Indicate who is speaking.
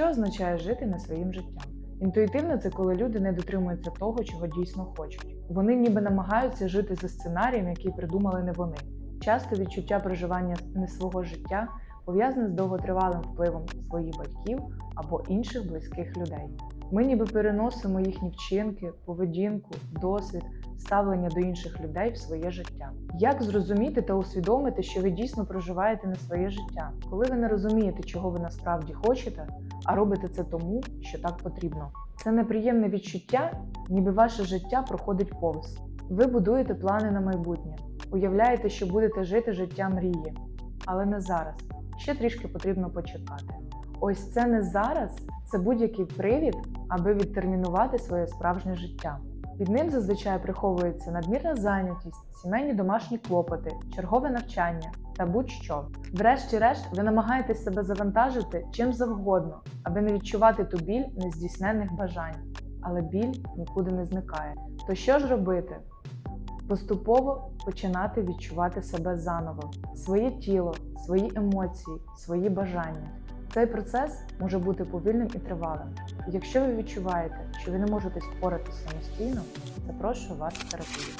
Speaker 1: Що означає жити не своїм життям? Інтуїтивно це коли люди не дотримуються того, чого дійсно хочуть. Вони ніби намагаються жити за сценарієм, який придумали не вони. Часто відчуття проживання не свого життя пов'язане з довготривалим впливом своїх батьків або інших близьких людей. Ми ніби переносимо їхні вчинки, поведінку, досвід, ставлення до інших людей в своє життя. Як зрозуміти та усвідомити, що ви дійсно проживаєте не своє життя, коли ви не розумієте, чого ви насправді хочете, а робите це тому, що так потрібно? Це неприємне відчуття, ніби ваше життя проходить повз. Ви будуєте плани на майбутнє, уявляєте, що будете жити життя мрії, але не зараз. Ще трішки потрібно почекати. Ось це не зараз, це будь-який привід, аби відтермінувати своє справжнє життя. Під ним зазвичай приховується надмірна зайнятість, сімейні домашні клопоти, чергове навчання та будь-що. Врешті-решт, ви намагаєтесь себе завантажити чим завгодно, аби не відчувати ту біль нездійсненних бажань. Але біль нікуди не зникає. То що ж робити? Поступово починати відчувати себе заново, своє тіло, свої емоції, свої бажання. Цей процес може бути повільним і тривалим. Якщо ви відчуваєте, що ви не можете впоратися самостійно, запрошую вас в терапію.